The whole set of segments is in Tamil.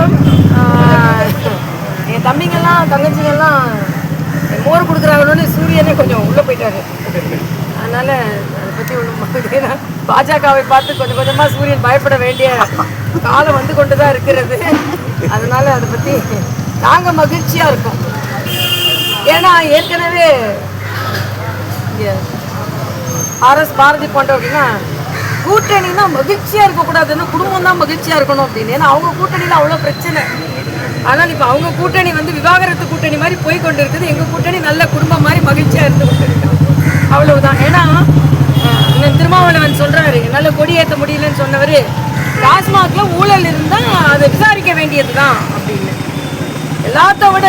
வணக்கம். என் தம்பிங்கெல்லாம் தங்கச்சிங்கெல்லாம் மோர் கொடுக்குறாங்கன்னு சூரியனே கொஞ்சம் உள்ளே போயிட்டாரு. அதனால் அதை பற்றி ஒன்றும் ஏன்னா பாஜகவை பார்த்து கொஞ்சம் கொஞ்சமாக சூரியன் பயப்பட வேண்டிய காலம் வந்து கொண்டு தான் இருக்கிறது. அதனால் அதை பற்றி நாங்கள் மகிழ்ச்சியாக இருக்கோம். ஏன்னா ஏற்கனவே இங்கே ஆர்எஸ் பாரதி போன்றவர்கள்னா கூட்டணினா மகிழ்ச்சியா இருக்கக்கூடாதுன்னு குடும்பம் தான் மகிழ்ச்சியா இருக்கணும் அப்படின்னு. ஏன்னா அவங்க கூட்டணியில அவ்வளோ பிரச்சனை. ஆனால் இப்போ அவங்க கூட்டணி வந்து விவாகரத்து கூட்டணி மாதிரி போய் கொண்டு இருக்குது எங்க கூட்டணி நல்ல குடும்பம் மாதிரி மகிழ்ச்சியா இருந்து கொண்டு இருக்கு அவ்வளவுதான். ஏன்னா திருமாவளவன் சொல்றாரு என்னால கொடியேற்ற முடியலன்னு சொன்னவர் டாஸ்மாக்ல ஊழல் இருந்தா அதை விசாரிக்க வேண்டியது தான் அப்படின்னு. எல்லாத்த விட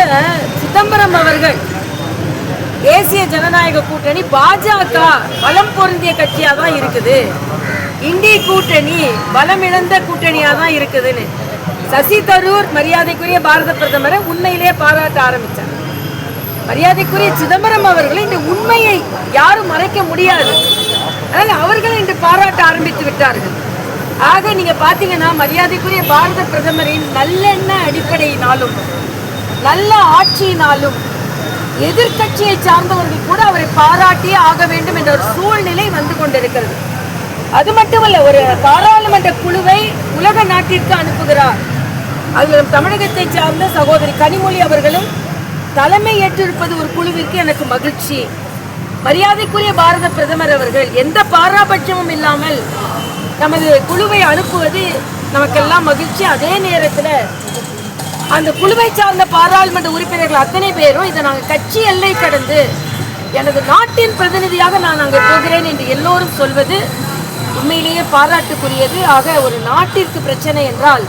சிதம்பரம் அவர்கள் தேசிய ஜனநாயக கூட்டணி பாஜக பலம் பொருந்திய கட்சியாக தான் இருக்குது. இந்தி கூட்டணி பலம் இழந்த தான் இருக்குதுன்னு. சசி தரூர் மரியாதைக்குரிய பாரத பிரதமரை உண்மையிலேயே பாராட்ட ஆரம்பித்தார் மரியாதைக்குரிய சிதம்பரம் அவர்களை இந்த உண்மையை யாரும் மறைக்க முடியாது. அதனால் அவர்களும் இன்று பாராட்ட ஆரம்பித்து விட்டார்கள். ஆக நீங்கள் பார்த்தீங்கன்னா மரியாதைக்குரிய பாரத பிரதமரின் நல்லெண்ண அடிப்படையினாலும் நல்ல ஆட்சியினாலும் எதிர்க்கட்சியை சார்ந்தவர்கள் கூட அவரை பாராட்டியே ஆக வேண்டும் என்ற ஒரு சூழ்நிலை வந்து கொண்டிருக்கிறது. அது மட்டுமல்ல ஒரு பாராளுமன்ற குழுவை உலக நாட்டிற்கு அனுப்புகிறார். அதில் தமிழகத்தை சார்ந்த சகோதரி கனிமொழி அவர்களும் தலைமை ஏற்றிருப்பது ஒரு குழுவிற்கு எனக்கு மகிழ்ச்சி. மரியாதைக்குரிய பாரத பிரதமர் அவர்கள் எந்த பாராபட்சமும் இல்லாமல் நமது குழுவை அனுப்புவது நமக்கெல்லாம் மகிழ்ச்சி. அதே நேரத்தில் அந்த குழுவை சார்ந்த பாராளுமன்ற உறுப்பினர்கள் அத்தனை பேரும் இதை நாங்கள் கட்சி எல்லை கடந்து எனது நாட்டின் பிரதிநிதியாக நான் அங்கே போகிறேன் என்று எல்லோரும் சொல்வது உண்மையிலேயே பாராட்டுக்குரியது. ஆக ஒரு நாட்டிற்கு பிரச்சனை என்றால்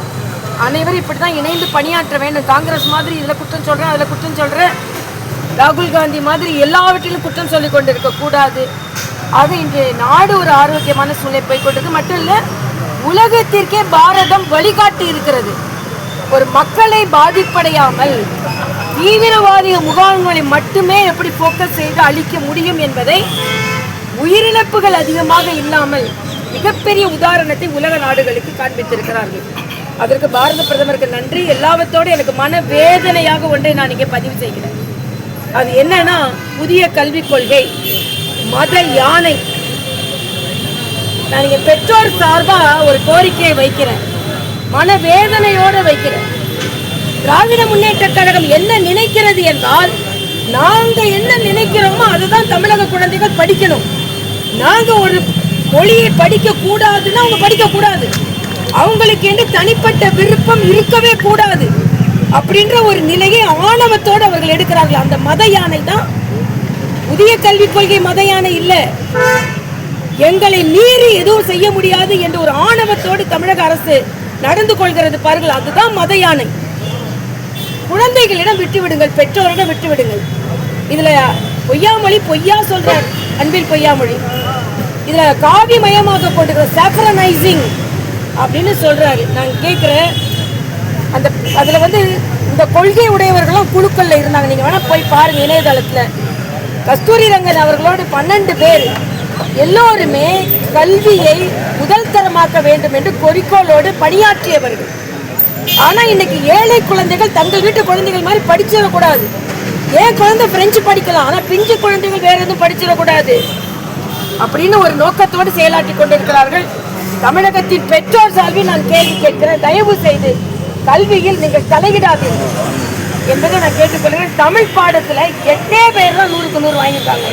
அனைவரும் இப்படி தான் இணைந்து பணியாற்ற வேண்டும். காங்கிரஸ் மாதிரி இதில் குற்றம் சொல்கிறேன் அதில் குற்றம் சொல்கிறேன் ராகுல் காந்தி மாதிரி எல்லாவற்றிலும் குற்றம் சொல்லிக் கொண்டிருக்க கூடாது. ஆக இன்று நாடு ஒரு ஆரோக்கியமான சூழ்நிலை போய்கொண்டது மட்டும் இல்லை உலகத்திற்கே பாரதம் வழிகாட்டி இருக்கிறது. ஒரு மக்களை பாதிப்படையாமல் தீவிரவாதி முகாம்களை மட்டுமே எப்படி ஃபோக்கஸ் செய்து அழிக்க முடியும் என்பதை உயிரிழப்புகள் அதிகமாக இல்லாமல் மிகப்பெரிய உதாரணத்தை உலக நாடுகளுக்கு காண்பித்திருக்கிறார்கள். அதற்கு பாரத பிரதமருக்கு நன்றி. எல்லாவற்றோடு எனக்கு மன வேதனையாக ஒன்றை நான் இங்கே பதிவு செய்கிறேன். அது என்னன்னா புதிய கல்விக் கொள்கை மத யானை. நான் இங்கே பெற்றோர் சார்பாக ஒரு கோரிக்கையை வைக்கிறேன். மனவேதனையோடு வைக்கிறேன். திராவிட முன்னேற்ற கழகம் என்ன நினைக்கிறது என்றால் நாங்க என்ன நினைக்கிறோமோ அதுதான் தமிழக குழந்தைகள் படிக்கணும். நாங்க ஒரு மொழியை படிக்க கூடாதுன்னா அவங்க படிக்க கூடாது அவங்களுக்கு என்று தனிப்பட்ட விருப்பம் இருக்கவே கூடாது அப்படின்ற ஒரு நிலையை ஆணவத்தோடு அவர்கள் எடுக்கிறார்கள். அந்த மத யானை தான். புதிய கல்விக் கொள்கை மத யானை இல்லை. எங்களை மீறி எதுவும் செய்ய முடியாது என்ற ஒரு ஆணவத்தோடு தமிழக அரசு நடந்து கொள்கிறது பாருங்கள் அதுதான் மத யானை. குழந்தைகளிடம் விட்டுவிடுங்கள் பெற்றோரிடம் விட்டு விடுங்கள் இதுல பொய்யாமொழி பொய்யா சொல்றார் அன்பில் பொய்யாமொழி. இதுல காவி மயமாக கொண்டிருக்கிற சாக்ரனைசிங் அப்படின்னு சொல்றாரு. நான் கேட்கிறேன் அந்த அதுல வந்து இந்த கொள்கை உடையவர்களும் குழுக்கள்ல இருந்தாங்க. நீங்க வேணா போய் பாருங்க இணையதளத்துல. கஸ்தூரி ரங்கன் அவர்களோடு பன்னெண்டு பேர். எல்லோருமே கல்வியை முதல் தரமாக்க வேண்டும் என்று குறிக்கோளோடு பணியாற்றியவர்கள். ஆனா இன்னைக்கு ஏழை குழந்தைகள் தங்கள் வீட்டு குழந்தைகள் மாதிரி படிச்சிடக்கூடாது. ஏன் குழந்தை பிரெஞ்சு படிக்கலாம்? ஆனா பிஞ்சு குழந்தைகள் வேற எதுவும் படிச்சிடக்கூடாது. அப்படின்னு ஒரு நோக்கத்தோடு செயலாற்றி கொண்டிருக்கிறார்கள். தமிழகத்தின் பெற்றோர் சார்பில் நான் கேள்வி கேட்கிறேன். தயவு செய்து கல்வியில் நீங்கள் தலையிடாதீர்கள் என்பதை நான் கேட்டுக்கொள்கிறேன். தமிழ் பாடத்துல எட்டே பேர் தான் நூறுக்கு நூறு வாங்கியிருக்காங்க.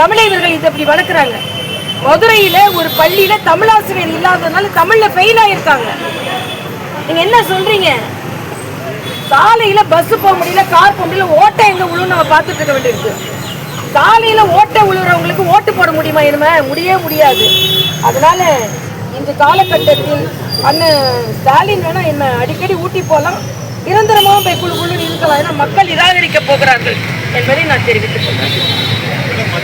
தமிழை இவர்கள் இதை இப்படி வளர்க்குறாங்க. மதுரையில் ஒரு பள்ளியில் தமிழாசிரியர் இல்லாததுனால தமிழில் ஃபெயில் ஆகியிருக்காங்க நீங்கள் என்ன சொல்கிறீங்க சாலையில் பஸ் போக முடியல கார் போக முடியல ஓட்டை எங்கே விழுன்னு நம்ம பார்த்துட்டு இருக்க வேண்டியிருக்கு. சாலையில் ஓட்டை விழுறவங்களுக்கு ஓட்டு போட முடியுமா இனிமே? முடியவே முடியாது. அதனால இந்த காலகட்டத்தில் அண்ணன் ஸ்டாலின் வேணா என்ன அடிக்கடி ஊட்டி போகலாம் நிரந்தரமாக போய் குழு குழு இருக்கலாம். ஏன்னா மக்கள் நிராகரிக்க போகிறார்கள் என்பதை நான் தெரிவித்துக் கொள்கிறேன்.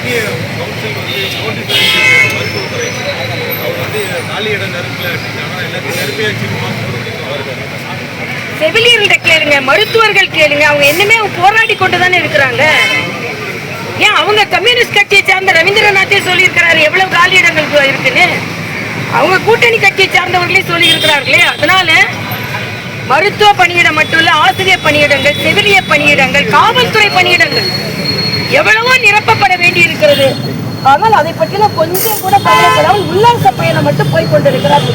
மத்திய கவுன்சில் வந்து நோட்டீஸ் மருத்துவத்துறை அவர் வந்து காலி இடம் நெருப்பில் வச்சுருக்காங்க எல்லாத்தையும் நெருப்பே வச்சுருக்கோம் செவிலியர்கள்ட்ட கேளுங்க மருத்துவர்கள் கேளுங்க. அவங்க என்னமே போராடி கொண்டு தானே இருக்கிறாங்க. ஏன் அவங்க கம்யூனிஸ்ட் கட்சியை சார்ந்த ரவீந்திரநாத்தே சொல்லியிருக்கிறாரு எவ்வளவு காலி இடங்கள் இருக்குன்னு? அவங்க கூட்டணி கட்சியை சார்ந்தவர்களே சொல்லியிருக்கிறார்களே அதனால மருத்துவ பணியிடம் மட்டும் இல்ல ஆசிரியர் பணியிடங்கள் செவிலிய பணியிடங்கள் காவல்துறை பணியிடங்கள் எவ்வளவோ நிரப்ப வேண்டி இருக்கிறது ஆனால் அதை பற்றிலாம் கொஞ்சம் கூட கவலைப்படாமல் உல்லாச பயணம் மட்டும் போய் கொண்டிருக்கிறார்.